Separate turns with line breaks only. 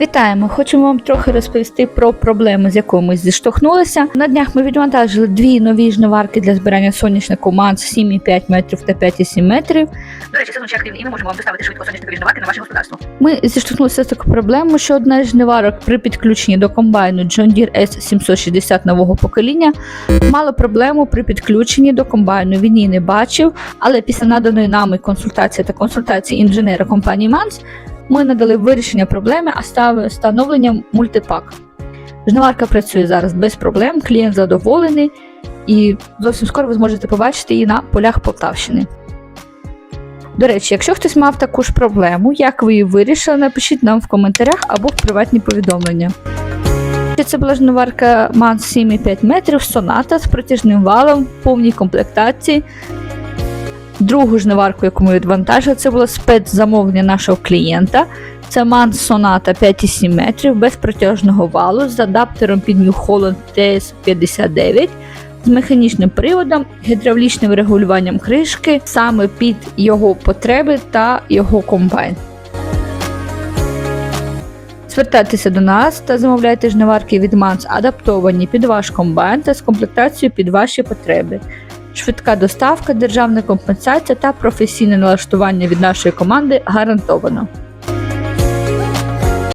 Вітаємо! Хочемо вам трохи розповісти про проблеми, з якою ми зіштовхнулися. На днях ми відвантажили дві нові жниварки для збирання соняшнику МАНС 7,5 метрів та 5,7 метрів.
До речі, сезон ще активний, і ми можемо вам доставити швидко соняшникові жниварки на ваше господарство.
Ми зіштовхнулися з такою проблемою, що одна з жниварок при підключенні до комбайну John Deere S760 нового покоління мала проблему при підключенні до комбайну. Він її не бачив, але після наданої нами консультації та консультації інженера компанії МАНС ми надали вирішення проблеми, а став встановлення мультипак. Жниварка працює зараз без проблем, клієнт задоволений, і зовсім скоро ви зможете побачити її на полях Полтавщини. До речі, якщо хтось мав таку ж проблему, як ви її вирішили, напишіть нам в коментарях або в приватні повідомлення. Це була жниварка МАНС 7,5 метрів, соната з протяжним валом, в повній комплектації. Другу жниварку, яку ми відвантажили, це було спецзамовлення нашого клієнта. Це МАНС Sonata 5,7 метрів без протяжного валу з адаптером під New Holland TS59 з механічним приводом, гідравлічним регулюванням кришки саме під його потреби та його комбайн. Звертайтеся до нас та замовляйте жниварки від МАНС, адаптовані під ваш комбайн та з комплектацією під ваші потреби. Швидка доставка, державна компенсація та професійне налаштування від нашої команди гарантовано.